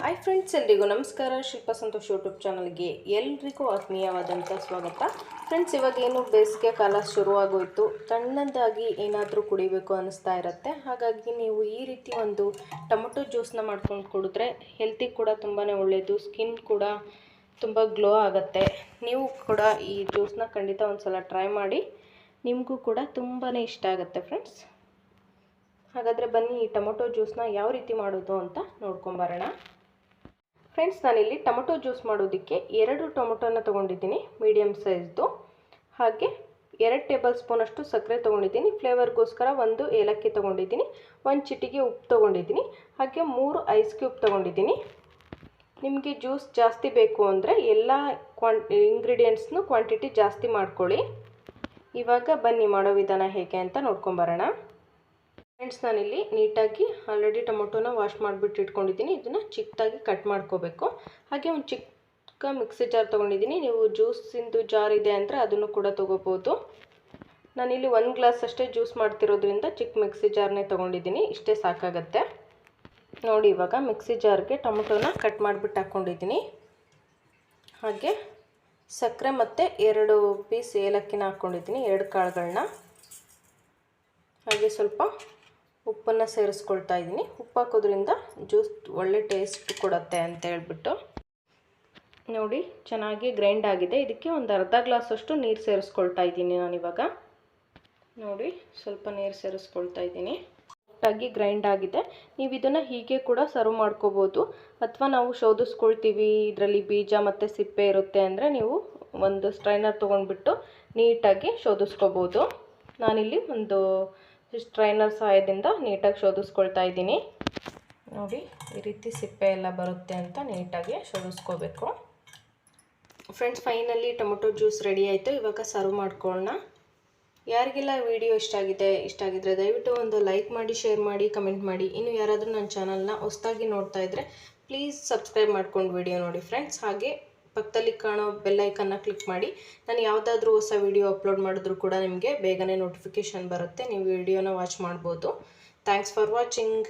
Hi friends ಎಲ್ರಿಗೂ ನಮಸ್ಕಾರ. ಶಿಲ್ಪ Santosh YouTube ಚಾನಲ್ಗೆ ಎಲ್ರಿಗೂ ಆತ್ಮೀಯವಾದಂಥ ಸ್ವಾಗತ. ಫ್ರೆಂಡ್ಸ್ ಇವಾಗ ಏನು ಬೇಸಿಗೆ ಕಾಲ ಶುರುವಾಗೋಯಿತು. ತಣ್ಣದಾಗಿ ಏನಾದರೂ ಕುಡಿಬೇಕು ಅನ್ನಿಸ್ತಾ ಇರುತ್ತೆ. ಹಾಗಾಗಿ ನೀವು ಈ ರೀತಿ ಒಂದು ಟೊಮೊಟೊ ಜ್ಯೂಸ್ನ ಮಾಡ್ಕೊಂಡು ಕುಡಿದ್ರೆ ಹೆಲ್ತಿಗೆ ಕೂಡ ತುಂಬಾ ಒಳ್ಳೆಯದು ಸ್ಕಿನ್ ಕೂಡ ತುಂಬ ಗ್ಲೋ ಆಗುತ್ತೆ. ನೀವು ಕೂಡ ಈ ಜ್ಯೂಸನ್ನ ಖಂಡಿತ ಒಂದು ಸಲ ಟ್ರೈ ಮಾಡಿ, ನಿಮಗೂ ಕೂಡ ತುಂಬಾ ಇಷ್ಟ ಆಗುತ್ತೆ ಫ್ರೆಂಡ್ಸ್ ಹಾಗಾದರೆ ಬನ್ನಿ ಈ ಟೊಮೊಟೊ ಜ್ಯೂಸ್ನ ಯಾವ ರೀತಿ ಮಾಡೋದು ಅಂತ ನೋಡ್ಕೊಂಬರೋಣ ಫ್ರೆಂಡ್ಸ್ ನಾನಿಲ್ಲಿ ಟೊಮೊಟೊ ಜ್ಯೂಸ್ ಮಾಡೋದಕ್ಕೆ ಎರಡು ಟೊಮೊಟೊನ ತೊಗೊಂಡಿದ್ದೀನಿ ಮೀಡಿಯಮ್ ಸೈಜ್ದು ಹಾಗೆ ಎರಡು ಟೇಬಲ್ ಸ್ಪೂನಷ್ಟು ಸಕ್ಕರೆ ತೊಗೊಂಡಿದ್ದೀನಿ ಫ್ಲೇವರ್ಗೋಸ್ಕರ ಒಂದು ಏಲಕ್ಕಿ ತೊಗೊಂಡಿದ್ದೀನಿ, ಒಂದು ಚಿಟಿಗೆ ಉಪ್ಪು ತೊಗೊಂಡಿದ್ದೀನಿ, ಹಾಗೆ ಮೂರು ಐಸ್ ಕ್ಯೂಬ್ ತೊಗೊಂಡಿದ್ದೀನಿ. ನಿಮಗೆ ಜ್ಯೂಸ್ ಜಾಸ್ತಿ ಬೇಕು ಅಂದರೆ ಎಲ್ಲ ಕ್ವಾನ್ ಇಂಗ್ರೀಡಿಯೆಂಟ್ಸ್ನು ಕ್ವಾಂಟಿಟಿ ಜಾಸ್ತಿ ಮಾಡ್ಕೊಳ್ಳಿ. ಇವಾಗ ಬನ್ನಿ ಮಾಡೋ ವಿಧಾನ ಹೇಗೆ ಅಂತ ನೋಡ್ಕೊಂಬರೋಣ. ಫ್ರೆಂಡ್ಸ್ ನಾನಿಲ್ಲಿ ನೀಟಾಗಿ ಆಲ್ರೆಡಿ ಟೊಮೊಟೊನ ವಾಶ್ ಮಾಡಿಬಿಟ್ಟು ಇಟ್ಕೊಂಡಿದ್ದೀನಿ. ಇದನ್ನು ಚಿಕ್ಕದಾಗಿ ಕಟ್ ಮಾಡ್ಕೋಬೇಕು. ಹಾಗೆ ಒಂದು ಚಿಕ್ಕ ಮಿಕ್ಸಿ ಜಾರ್ ತೊಗೊಂಡಿದ್ದೀನಿ. ನೀವು ಜ್ಯೂಸಿಂದು ಜಾರ್ ಇದೆ ಅಂದರೆ ಅದನ್ನು ಕೂಡ ತೊಗೋಬೋದು. ನಾನಿಲ್ಲಿ ಒಂದು ಗ್ಲಾಸ್ ಅಷ್ಟೇ ಜ್ಯೂಸ್ ಮಾಡ್ತಿರೋದ್ರಿಂದ ಚಿಕ್ಕ ಮಿಕ್ಸಿ ಜಾರ್ನೇ ತೊಗೊಂಡಿದ್ದೀನಿ. ಇಷ್ಟೇ ಸಾಕಾಗತ್ತೆ. ನೋಡಿ, ಇವಾಗ ಮಿಕ್ಸಿ ಜಾರ್ಗೆ ಟೊಮೊಟೊನ ಕಟ್ ಮಾಡಿಬಿಟ್ಟು ಹಾಕ್ಕೊಂಡಿದ್ದೀನಿ ಹಾಗೆ ಸಕ್ಕರೆ ಮತ್ತು ಎರಡು ಪೀಸ್ ಏಲಕ್ಕಿನ ಹಾಕ್ಕೊಂಡಿದ್ದೀನಿ ಎರಡು ಕಾಳುಗಳನ್ನ ಹಾಗೆ ಸ್ವಲ್ಪ ಉಪ್ಪನ್ನು ಸೇರಿಸ್ಕೊಳ್ತಾ ಇದ್ದೀನಿ. ಉಪ್ಪು ಹಾಕೋದ್ರಿಂದ ಜ್ಯೂಸ್ ಒಳ್ಳೆ ಟೇಸ್ಟ್ ಕೊಡುತ್ತೆ ಅಂತ ಹೇಳ್ಬಿಟ್ಟು. ನೋಡಿ, ಚೆನ್ನಾಗಿ ಗ್ರೈಂಡ್ ಆಗಿದೆ. ಇದಕ್ಕೆ ಒಂದು ಅರ್ಧ ಗ್ಲಾಸಷ್ಟು ನೀರು ಸೇರಿಸ್ಕೊಳ್ತಾ ಇದ್ದೀನಿ ನಾನಿವಾಗ. ನೋಡಿ, ಸ್ವಲ್ಪ ನೀರು ಸೇರಿಸ್ಕೊಳ್ತಾ ಇದ್ದೀನಿ. ಕರೆಕ್ಟಾಗಿ ಗ್ರೈಂಡ್ ಆಗಿದೆ. ನೀವು ಇದನ್ನು ಹೀಗೆ ಕೂಡ ಸರ್ವ್ ಮಾಡ್ಕೋಬೋದು. ಅಥವಾ ನಾವು ಶೋಧಿಸ್ಕೊಳ್ತೀವಿ, ಇದರಲ್ಲಿ ಬೀಜ ಮತ್ತು ಸಿಪ್ಪೆ ಇರುತ್ತೆ ಅಂದರೆ ನೀವು ಒಂದು ಸ್ಟ್ರೈನರ್ ತೊಗೊಂಡ್ಬಿಟ್ಟು ನೀಟಾಗಿ ಶೋಧಿಸ್ಕೋಬೋದು. ನಾನಿಲ್ಲಿ ಒಂದು ಸ್ಟ್ರೈನರ್ ಸಹಾಯದಿಂದ ನೀಟಾಗಿ ಶೋಧಿಸ್ಕೊಳ್ತಾ ಇದ್ದೀನಿ. ನೋಡಿ, ಈ ರೀತಿ ಸಿಪ್ಪೆ ಎಲ್ಲ ಬರುತ್ತೆ ಅಂತ ನೀಟಾಗಿ ಶೋಧಿಸ್ಕೋಬೇಕು. Friends finally tomato juice ready ಆಯಿತು. ಇವಾಗ ಸರ್ವ್ ಮಾಡ್ಕೊಳ್ಳೋಣ. ಯಾರಿಗೆಲ್ಲ ವಿಡಿಯೋ ಇಷ್ಟ ಆಗಿದೆ, ಇಷ್ಟ ಆಗಿದ್ರೆ ದಯವಿಟ್ಟು ಒಂದು ಲೈಕ್ ಮಾಡಿ ಶೇರ್ ಮಾಡಿ ಕಮೆಂಟ್ ಮಾಡಿ. ಇನ್ನು ಯಾರಾದರೂ ನನ್ನ ಚಾನಲ್ನ ಹೊಸ್ದಾಗಿ ನೋಡ್ತಾ ಇದ್ದರೆ ಪ್ಲೀಸ್ ಸಬ್ಸ್ಕ್ರೈಬ್ ಮಾಡ್ಕೊಂಡು ವಿಡಿಯೋ ನೋಡಿ ಫ್ರೆಂಡ್ಸ್ ಹಾಗೆ ಪಕ್ಕದಲ್ಲಿ ಕಾಣೋ ಬೆಲ್ಲೈಕನ್ನ ಕ್ಲಿಕ್ ಮಾಡಿ. ನಾನು ಯಾವುದಾದ್ರೂ ಹೊಸ ವಿಡಿಯೋ ಅಪ್ಲೋಡ್ ಮಾಡಿದ್ರೂ ಕೂಡ ನಿಮಗೆ ಬೇಗನೆ ನೋಟಿಫಿಕೇಷನ್ ಬರುತ್ತೆ. ನೀವು ವಿಡಿಯೋನ ವಾಚ್ ಮಾಡ್ಬೋದು. Thanks for watching